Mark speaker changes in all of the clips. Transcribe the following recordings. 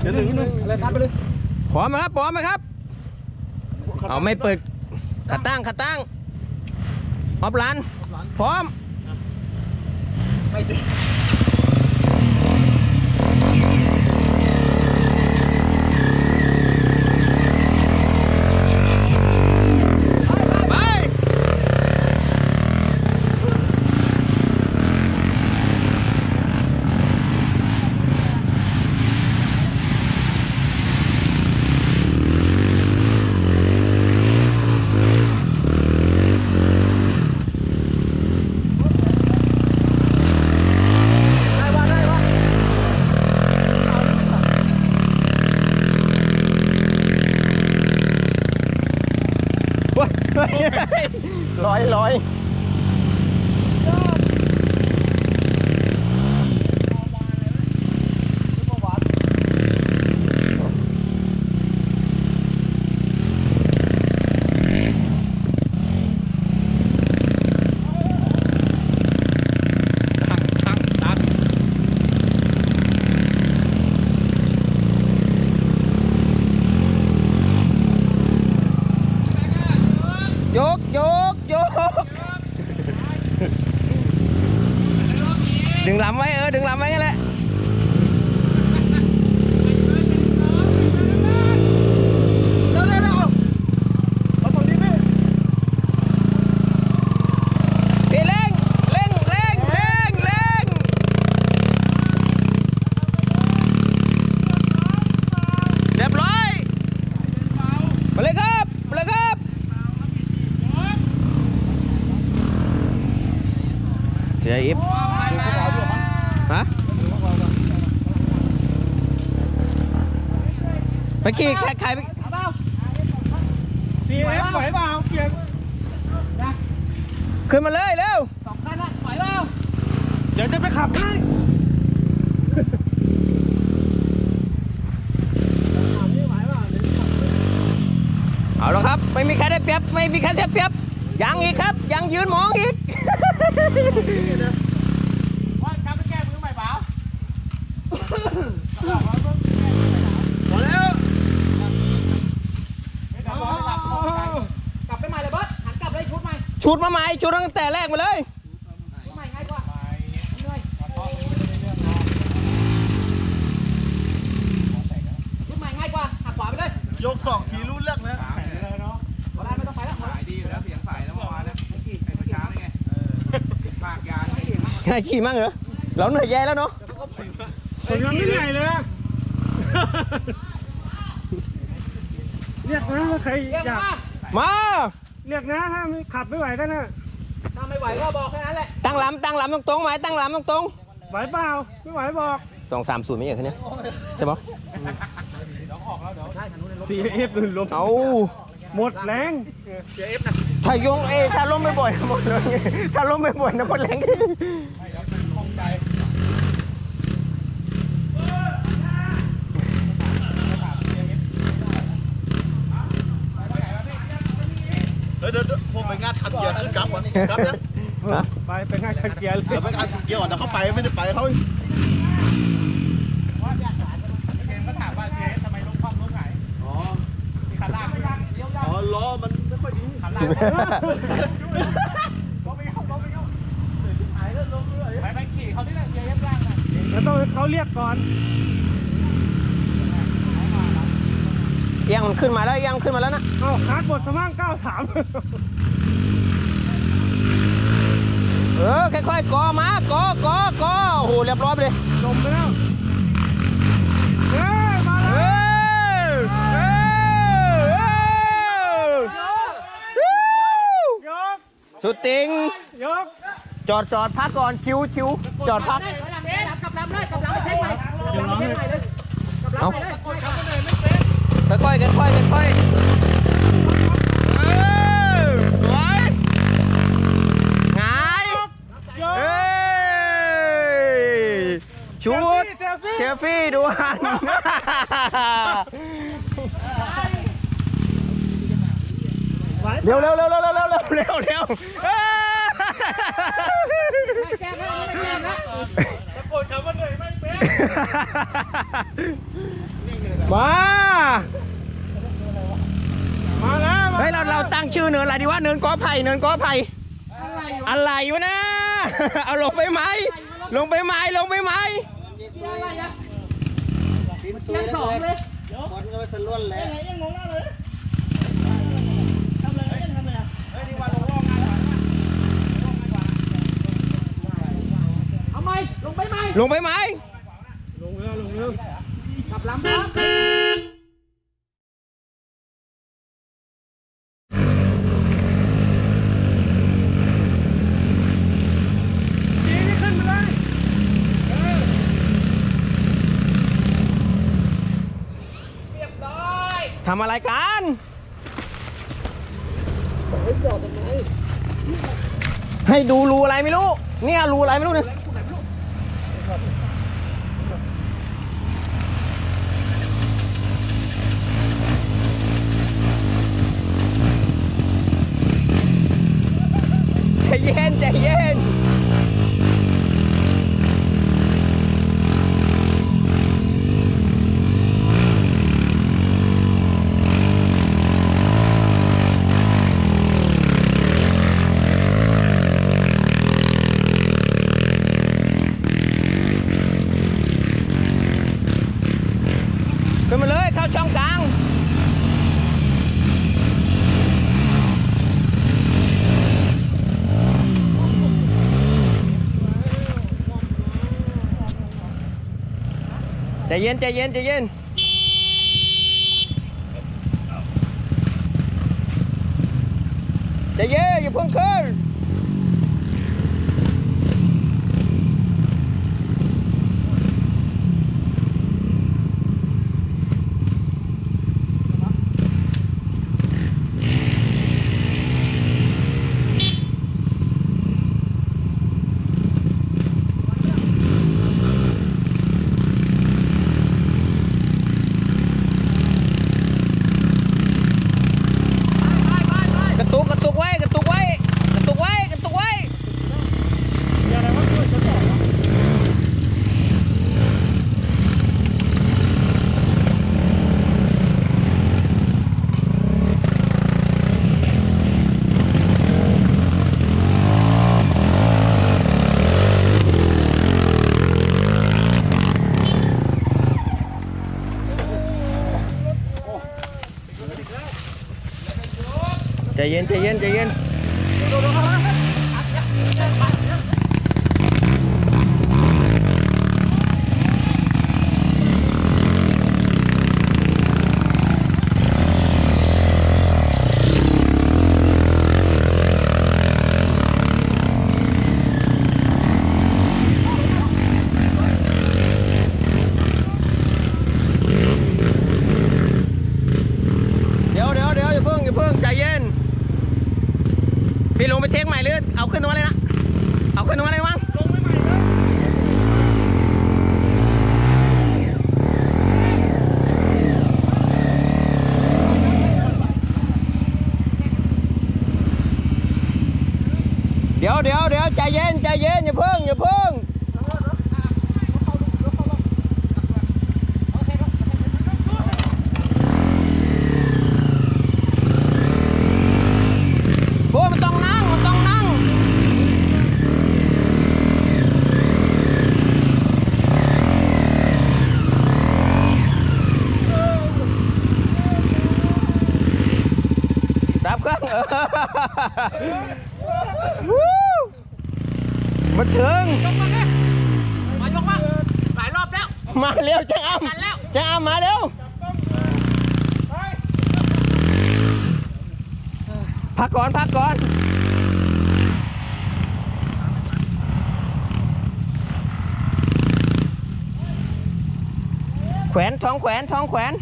Speaker 1: เดี๋ยวหนึ่งนิดนึง
Speaker 2: อะไรตัดไปเลย
Speaker 3: พร้อมไหมครับพร้อมไหมครับ เอาไม่เปิดขาตั้งขาตั้งออฟลันพร้อม
Speaker 2: ไม่ติด
Speaker 3: ขี่ใครใครไป
Speaker 1: ซีเอฟไหวเปล่าเกียร์
Speaker 3: ขึ้นมาเลยเร็ว
Speaker 2: สองคันละไหวเปล่า
Speaker 1: เดี๋ยวจะไปขับให้
Speaker 3: เอาล้วครับ ไม่มีใครได้เปรียบไม่มีใครเสียเปรียบยังอีกครับ ยังยืนมองอีก
Speaker 2: ชุดมา
Speaker 3: ใหม่ชุดตั้งแต่แรกมาเลย
Speaker 2: ยกสองทีรุ่นเลื
Speaker 1: อกนะวันแรก
Speaker 2: ไม่ต้องไปแล้ว
Speaker 4: สายดีอยู่แล้วเสียงสาย
Speaker 3: ขี่มั่งเหรอเราเหนื่อยแย่แล้วเนาะ
Speaker 1: ผมยังไม่เหนื่อยเลยเรียกนะใครอยาก
Speaker 2: มา
Speaker 1: เรียกนะถ้าไม่ขับไม่ไหวก็นะ
Speaker 2: ถ้าไม่ไหวก็บอกแค่นั้นแหละ
Speaker 3: ตั้งลำตั้งลำตรงๆไหมตั้งลำตรง
Speaker 1: ไหวเปล่าไม่ไหวบอก
Speaker 3: ๆสองสามศูนย์ไม่ใช่คันนี้ใช่ปะ
Speaker 1: ซีเอฟลื่นลม
Speaker 3: เอา
Speaker 1: หมดแรง
Speaker 3: ถ้ายงเอยถ้าล้มไม่บ่อยหมดเลยถ้าล้มไม่บ่อยนะหมดแรง
Speaker 5: เฮ้ยเดี๋ยวเดี๋ยวผมไปงานขัดเกียร์ขึ้นกลับก่อนกลับนะ
Speaker 3: ฮะ
Speaker 1: ไปไปงายขัดเกียร์เลย
Speaker 5: เดี๋ยวไปงานขัดเกียร์ก่อนเดี๋ยวเขาไปไม่ได้ไปเขา
Speaker 4: ก็ถามว่าเชฟทำไมลงคว่ำลงไหน
Speaker 5: อ๋อ
Speaker 4: มีขาล่างด้วย
Speaker 5: อ๋อล้อมันไม่ค่อยดี
Speaker 4: ขาล่างก็ไม่เข้าก็ไม่เข้าไปไปขี่เขาที่ไหนเชฟล่างน่ะ
Speaker 1: แล้วต้องเขาเรียกก่อน
Speaker 3: เอียงมันขึ้นมาแล้วเอียงขึ้นมาแล้วนะ
Speaker 1: เอ้าคาร์ดบทสมั่ง93
Speaker 3: เออค่อยๆกอมากอกอกอโอ้โหเรียบร้อยไปเลย
Speaker 1: ลมไปแล้วเฮ้ยมา
Speaker 3: เอ
Speaker 1: แล้ว
Speaker 3: อเออเออย
Speaker 1: ก
Speaker 3: สุดติง
Speaker 1: ยก
Speaker 3: จอดจอดพักก่อนชิวชิวจอดพัก
Speaker 2: ได้ถอยหลังเลยกลับลำเลยกลับลำไปเช็คใหม่กลับลำไปเช็คใหม่เลยกลับลำไปเลยกด ครับเลยไม่เป็น
Speaker 3: ค่อยๆค่อยๆค่อยๆเออสวยหงาย
Speaker 1: ยก
Speaker 3: เอ้ยชุด
Speaker 1: เซลฟี่
Speaker 3: เชฟฟี่ด่วนเร็วเร็วเร็วเร็วเร็วเร็วเร็วเร็วเร็วเอ้ย
Speaker 2: ไม่แก้ไม่ไม่แก้นะ
Speaker 1: ตะโกนคำว่าเหนื่อยไม่เป็น
Speaker 2: เมา
Speaker 1: มาแล้ว
Speaker 3: เฮ้ยเราเราตั้งชื่อเนินอะไรดีวะเนินกอไผ่เนินกอไผ่
Speaker 2: อะไรวะ
Speaker 3: อะไรวะนะ เอาลงไปไหมลงไปไหมลงไปไหม
Speaker 2: อะไรอะยังสองเลย
Speaker 5: บอลก็ไปสล้วนแล้ว
Speaker 2: เอาไหมลงไปไหม
Speaker 3: ลงไปไหม
Speaker 1: ลงเรือลงเรือ
Speaker 2: กลับลำพร้อม
Speaker 1: จีนี่ขึ้นไปเลยเออ
Speaker 2: เรียบร้อย
Speaker 3: ทำอะไรกันให้ดูรูอะไรไม่รู้ เนี่ยรูอะไรไม่รู้เนี่ยใจเย็นใจเย็นขึ้นมาเลยเข้าช่องกลาง ใจเย็นใจเย็นใจเย็นใจเย็นอย่าเพิ่งขึ้น กระตุกกระตุกไว้กระตุกไว้กระตุกไว้กระตุกไว้ ใจเย็นใจเย็นใจเย็น เดี๋ยวเดี๋ยวเดี๋ยวอย่าเพิ่งอย่าเพิ่งใจเย็น พี่ลงไปเทคใหม่หรือเอาขึ้นตรงนั้นเลยนะ เอาขึ้นตรงนั้นเลยมั้ง
Speaker 1: ลงไม่ใหม่เลย
Speaker 3: เดี๋ยวเดี๋ยวเดี๋ยวใจเย็นใจเย็นอย่าเพิ่งอย่าเพิ่งโอ้ยมันต้องนั่งมันต้องนั่งดับเครื่องเออวู้มา ถึง
Speaker 2: ยกมาเนี่ยมายกมาหลายรอบแล้ว
Speaker 3: มาเร็วจ้าอ้ำ
Speaker 2: กันแล้ว
Speaker 3: จ้าอ้ำมาเร็ว
Speaker 1: ไป
Speaker 3: พักก่อนพักก่อนแขวนท้องแขวนท้องแขวน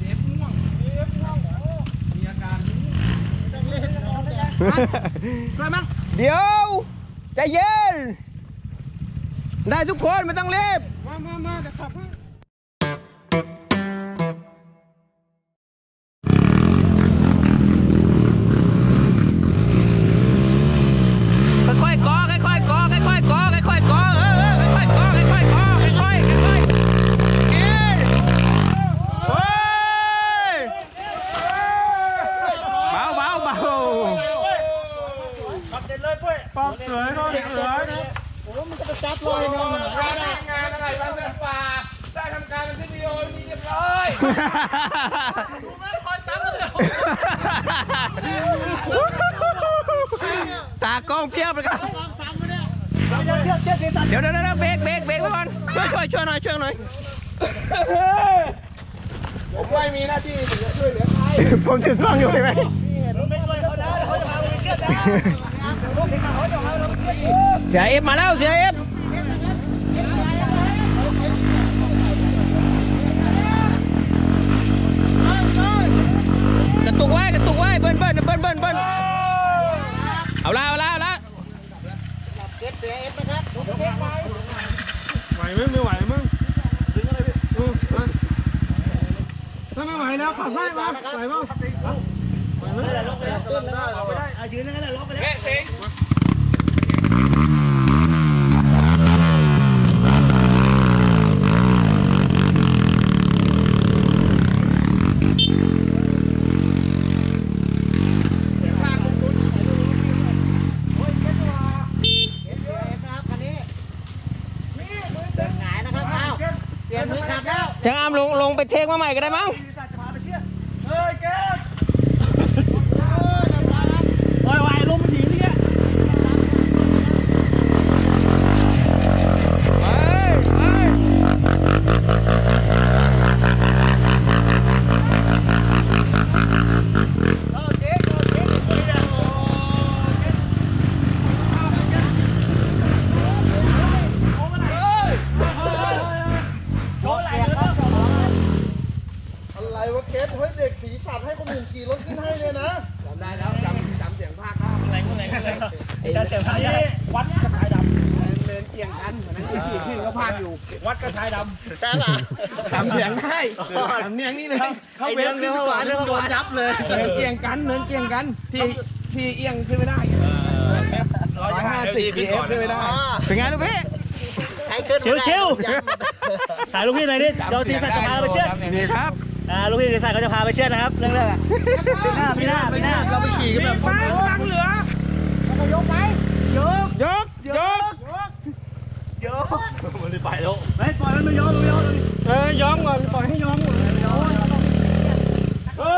Speaker 1: เจ็บง่วงเจ็บง่วงมีอาการ
Speaker 2: ช่วยมั้ง
Speaker 3: เดี๋ยวใจเย็น ได้ทุกคนไม่ต้องรีบ
Speaker 1: มามามาเดี๋ยวขับให้
Speaker 3: เสียเอฟมาแล้วเสียเอฟกระตุกไว้กระตุกไว้เบิ้ลเบิ้ลเบิ้ลเบิ้ลเบิ้ลเอาละเอาละเอาละ
Speaker 1: ไหวมึงไม่ไหวมึงดึงอะไรพี่ถ้าไม่ไหวแล้วขับได้มาไหวมั้ง
Speaker 4: เฮ้ยสิง
Speaker 3: จะอามลงลงไปเทคมาใหม่ก็ได้มั้ง
Speaker 1: โอ้ยไหวลมมันหนีนี่แก
Speaker 3: ไปไป
Speaker 5: อะไรวะเกสเฮ้ยเด็กสีสันให้คนอื่นขี่รถขึ้นให้เลยนะ
Speaker 4: จำได้แล้วจำจำเสียงภาคได้
Speaker 1: จะเสียพายวัดกระชายด
Speaker 4: เดินเกียงกันเหมือนนั้นที่ขี่ขึ้นก็พาดอยู่ำ
Speaker 1: วัดกระชาย ด
Speaker 5: ใช่ป่ะ
Speaker 4: จำเสียงได้จำเนียงนี่เลย
Speaker 5: ถ้าเวฟขึ้นก่อนโดนยับเลย
Speaker 4: เดินเกียงกันเดินเกียงกันที่ที่เอียงขึ้นไม่ได้ร้อยห้าสิบเอฟขึ้นไม่ได้
Speaker 3: เป็นไงลูกพี่
Speaker 5: ใครขึ้นำ
Speaker 1: ชิวชิวถ่ายลูกพี่หน่อยดิเดี๋ยวทีสัตว์จะพาเราไปเชือด
Speaker 3: นี่ครับ
Speaker 1: อ่าลูกพี่ทีสัตว์ก็จะพาไปเชือดนะครับเรื่องแรกพี่หน้าพี่หน้า
Speaker 5: เราไปขี่กันแบบคน
Speaker 1: ฟังเหลือย
Speaker 3: กยก
Speaker 1: เฮ้ยปล่อยมันไม่ยอมไม่ยอมเออยอมก่อนปล่อยให้ยอมก่อน
Speaker 3: เฮ้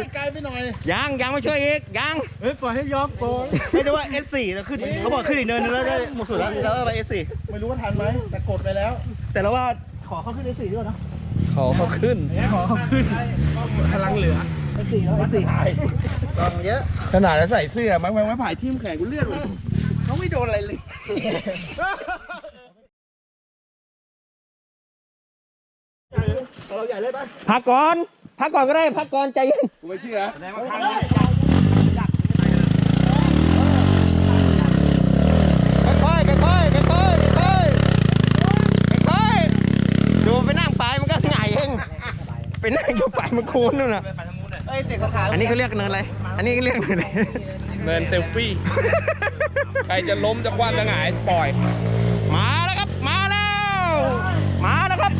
Speaker 3: ย
Speaker 5: ไกลไปหน่อย
Speaker 3: ยังยังไมาช่วยอีกยัง
Speaker 1: เฮ้ยปล่อยให้ยอมก่อน
Speaker 6: ไม่ได้ว่า S4 แล้วขึ้นเขาบอกขึ้นอีกเนินนึงแล้วได้หมดสุดแล้วแล้วก็ไป S4
Speaker 5: ไม่รู้ว่าทันไหมแต่กดไปแล้ว
Speaker 6: แต่เราว่าขอเขาขึ้น S4 ด้วยนะ
Speaker 3: ขอเขาขึ้น
Speaker 1: ขอเขาขึ้นพลังเหลือ
Speaker 6: S4 แล้ว S4
Speaker 5: กองเยอะ
Speaker 4: ขนาดใส่เสื้อมันมันผ่ายทิ่มแขนกูเลือดเลย เขาไม่โดนอะไรเลย
Speaker 5: เราใหญ่เลยป่ะ
Speaker 3: พักก่อน พักก่อนก็ได้ พักก่อนใจเย็น
Speaker 4: กูไม่เชื่อ
Speaker 3: ค่อยๆค่อยๆค่อยๆค่อยๆค่อยๆดูไปนั่งปลายมันก็หงายเองไปนั่งอยู่ปลายมันโคนนู่นน่ะอันนี้เขาเรียกเนินอะไร อันนี้เขาเรียกเนินอะไร
Speaker 4: เนินเซลฟี่ใครจะล้มจะคว่ำจะหงายปล่อย
Speaker 3: มาแล้วครับ มาแล้ว มาแล้วครับ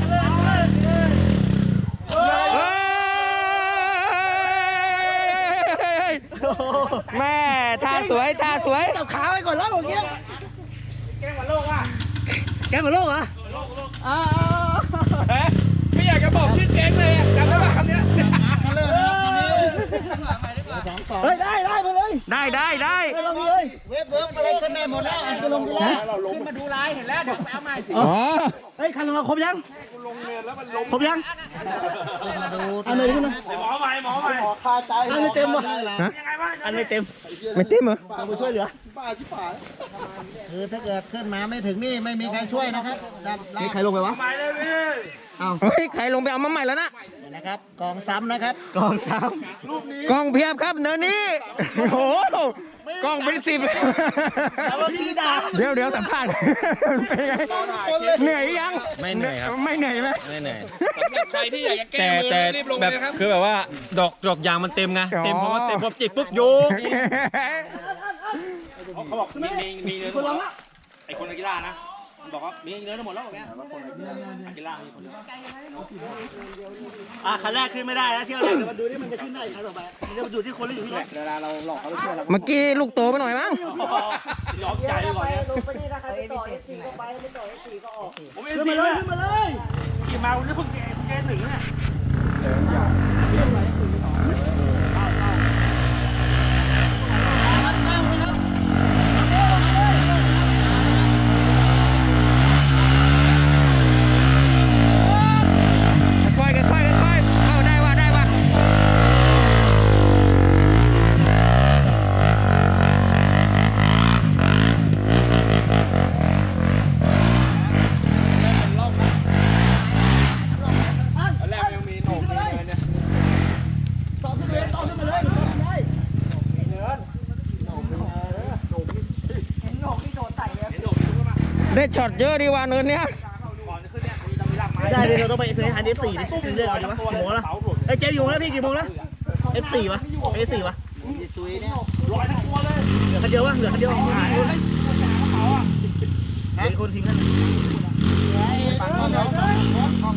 Speaker 3: เฮ้ยแม่ท่าสวยท่าสวย
Speaker 6: จับขาไว้ก่อนแล้วเมื่อกี้
Speaker 1: แกงวันโลกอะ
Speaker 6: แกเหมือนโลกเหรอ
Speaker 4: ไม่อยากจะบอกชื่อเจ๊งเลยอะจำได้ป่ะคำเนี้ย
Speaker 5: คันเลยนะครับคันนี้สองสอง
Speaker 6: เฮ้ย ได้ ได้ไปเลย
Speaker 3: ได้ได้ได้
Speaker 6: ไปลงเลย
Speaker 5: เวฟเวิร์กอะไรขึ้นได้หมดแล้วจะลงกันแล้ว
Speaker 4: ขึ้นมาดูลายเห็นแล้ว เดี๋ยวไปเอาใหม่สิ
Speaker 3: อ๋อ
Speaker 6: เฮ้ยคันของเราครบยัง ครบยังอันไหนขึ้นมา
Speaker 1: หมอใหม่หมอใหม่
Speaker 5: คาใจ
Speaker 6: อันไม่เต็มวะ
Speaker 3: ฮะ
Speaker 6: อันไม่เต็ม
Speaker 3: ไม่เต็มเหรอ
Speaker 6: เราไปช่วยเหลือ
Speaker 5: ป้าชิบหายคือถ้าเกิดขึ้นมาไม่ถึงนี่ไม่มีใครช่วยนะครับดันลาก
Speaker 6: ใครลงไปวะ
Speaker 1: ใหม่เลยพี่
Speaker 3: เฮ้ยใครลงไปเอามาใหม่แล้วนะ
Speaker 5: นะครับกองซ้ำนะครับ
Speaker 6: กองสาม
Speaker 5: รูปนี้
Speaker 3: กล้องเพียบครับเนินนี้โอ้โห กล้องเป็นสิบ
Speaker 6: พี่ดา
Speaker 3: เดี๋ยวเดี๋ยวสัมภาษณ์เป็นไงเหนื่อยหรือยังไม่เหนื่อยครับไม่เหนื่อยไหม
Speaker 4: ใครที่อยากจะแก้มือรีบลงเลยนะครับ
Speaker 1: คือแบบว่าดอกดอกยางมันเต็มไงเต็มพอเต็มพอจิกปุ๊บโยกเขาบอกมีมีมีเนินหัวไอคนนักกีฬานะ บอกว่ามีเนื้อทั้งหมดแล้วแกกินล่างนี่คนเดียวอะคันแรกขึ้นไม่ได้แล้วเที่ยวแรกเดี๋ยวมาดูนี่มันจะขึ้นได้คันต่อไปมันจะอยู่ที่คนหรืออยู่ที่รถ
Speaker 3: เมื่อกี้ลูกโตไปหน่อยมั้ง
Speaker 1: ยอมใจก่อนเนี่ย
Speaker 5: ลงไปนี่นะใครไปต่อเอสีก็ไปไม่ต่อเอสีก็ออก
Speaker 1: ผมเอ็นซีเลยขึ้นมาเลยขี่มาวันนี้เพิ่งเกเพิ่งเกถึงเนี่ย
Speaker 3: ได้ช็อตเยอะดีว่ะเนินเนี้ย
Speaker 6: ได้เลยเราต้องไปเซื้อทัน F4 ดิซื้อเรื่องอะไรวะกี่โมงล้วเอ้เจ๊อยู่แล้วพี่กี่โมงแล้ว F4 วะ F4 วะ
Speaker 5: ซุยเนี่ย
Speaker 6: เหลือคันเดียววะเหลือคันเดียวหายเลือคนทิ้งกัน
Speaker 5: ไอ้ข้องเราสองคนข้อง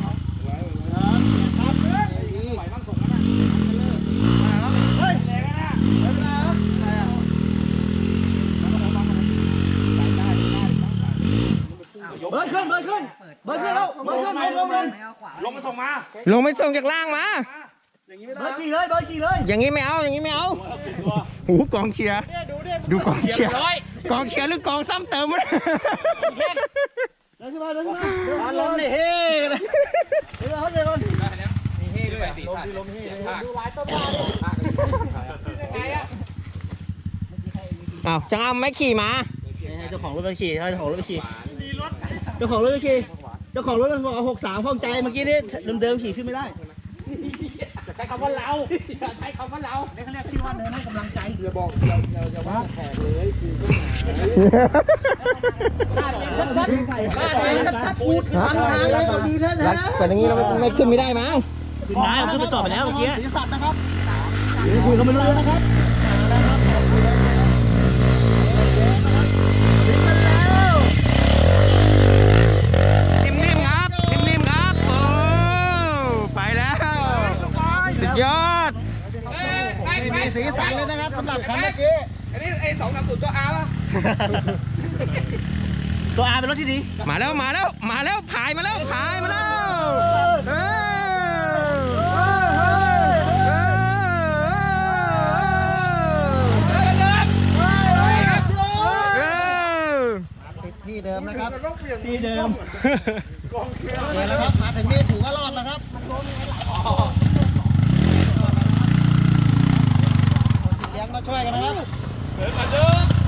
Speaker 5: เราครับดี
Speaker 6: เบิร์ดขึ้นเบิร์ดขึ้นเบิร์ดขึ้นแล้วเบิร์ดขึ้นลงลงลง
Speaker 1: ลงมาส่งมา
Speaker 3: ลงไปส่งจากล่างมา
Speaker 6: เบิร์ดกี่เลยเบิร์ดกี่เลย
Speaker 3: อย่างนี้ไม่เอา อย่างนี้ไม่เอาโอ้โหกองเชียร์ ดูกองเชียร์ กองเชียร์หรือกองซ้ำเติมวะ
Speaker 6: เดินขึ้นมาเดินขึ้นมา
Speaker 5: อารมณ์นี่เฮ้เลย
Speaker 6: เดี๋ยวเขาเดี๋ยวก่อน
Speaker 3: อ้าวจังเอาไม่ขี่มา
Speaker 6: เจ้าของรถไปขี่เจ้าของรถไปขี่เจ้าของรถไปขี่เจ้าของรถมันบอกเอาหกสามข้องใจเมื่อกี้นี่เดิมๆขี่ขึ้นไม่ได้
Speaker 2: ใช้คำว่าเราใช้คำว่าเราในขณะที่ว่าเดินให้กำลังใจ
Speaker 5: อย่าบอกอย่าอย่าอย่าว่าแขกเลยคือต้องหา
Speaker 2: บ้านเองชัดๆบ้านเองชัดๆพูด
Speaker 3: ฮะ
Speaker 5: ทางเลยก็ดีแท้
Speaker 3: รักแต่อย่างนี้เราไม่ขึ้นไม่ได้มั้ง
Speaker 6: ขึ้นได้ขึ้นไปต่อไปแล้วเมื่อกี้
Speaker 5: สีสันนะครับ
Speaker 6: คุยเขาไม่รู้เรื่องนะครับ
Speaker 3: ยอด
Speaker 5: มีสีสันเลยนะครับสำหรับคันเมื่อกี้
Speaker 4: อันนี้ไอ้สองสามศูนย์ตัวอาร์ป่ะ
Speaker 6: ตัวอาเป็นรถที่ดี
Speaker 3: มาแล้วมาแล้วมาแล้วพายมาแล้วพายมาแล้วเออ
Speaker 5: ติดที่เดิมนะครับ
Speaker 6: ที่เดิม
Speaker 5: เดี๋ยวแล้วครับมาถึงนี่ถือว่ารอดแล้วครับ tu vai!